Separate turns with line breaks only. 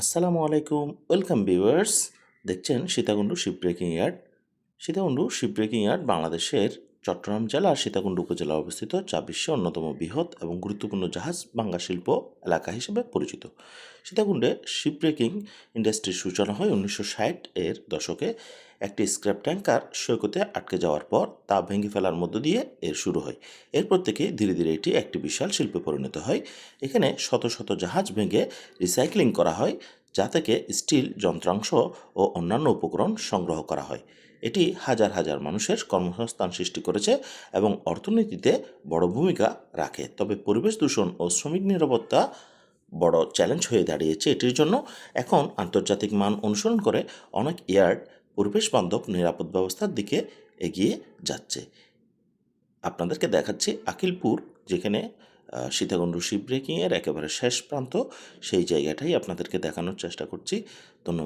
আসসালামু আলাইকুম welcome viewers. দেখছেন Sitakunda ship breaking yard. Sitakunda ship breaking yard বাংলাদেশের চট্টগ্রাম জেলার সীতাকুণ্ড উপজেলায় অবস্থিত যা বিশ্বের অন্যতম বৃহৎ এবং গুরুত্বপূর্ণ জাহাজ ভাঙ্গা শিল্প এলাকা হিসেবে পরিচিত। সীতাকুণ্ডে শিপ ব্রেকিং ইন্ডাস্ট্রির সূচনা হয় উনিশশো ষাট এর দশকে। একটি স্ক্র্যাপ ট্যাঙ্কার সৈকতে আটকে যাওয়ার পর তা ভেঙে ফেলার মধ্য দিয়ে এর শুরু হয়। এরপর থেকে ধীরে ধীরে এটি একটি বিশাল শিল্পে পরিণত হয়। এখানে শত শত জাহাজ ভেঙে রিসাইক্লিং করা হয়। যা থেকে স্টিল যন্ত্রাংশ ও অন্যান্য উপকরণ সংগ্রহ করা হয়। এটি হাজার হাজার মানুষের কর্মসংস্থান সৃষ্টি করেছে এবং অর্থনীতিতে বড় ভূমিকা রাখে। তবে পরিবেশ দূষণ ও শ্রমিক নিরাপত্তা বড় চ্যালেঞ্জ হয়ে দাঁড়িয়েছে এটির জন্য। এখন আন্তর্জাতিক মান অনুসরণ করে অনেক ইয়ার্ড পরিবেশ বান্ধব নিরাপদ ব্যবস্থার দিকে এগিয়ে যাচ্ছে। আপনাদেরকে দেখাচ্ছি আকিলপুর, যেখানে সীতাকুণ্ড শিপ ব্রেকিংয়ের একেবারে শেষ প্রান্ত সেই জায়গাটাই আপনাদেরকে দেখানোর চেষ্টা করছি। ধন্যবাদ।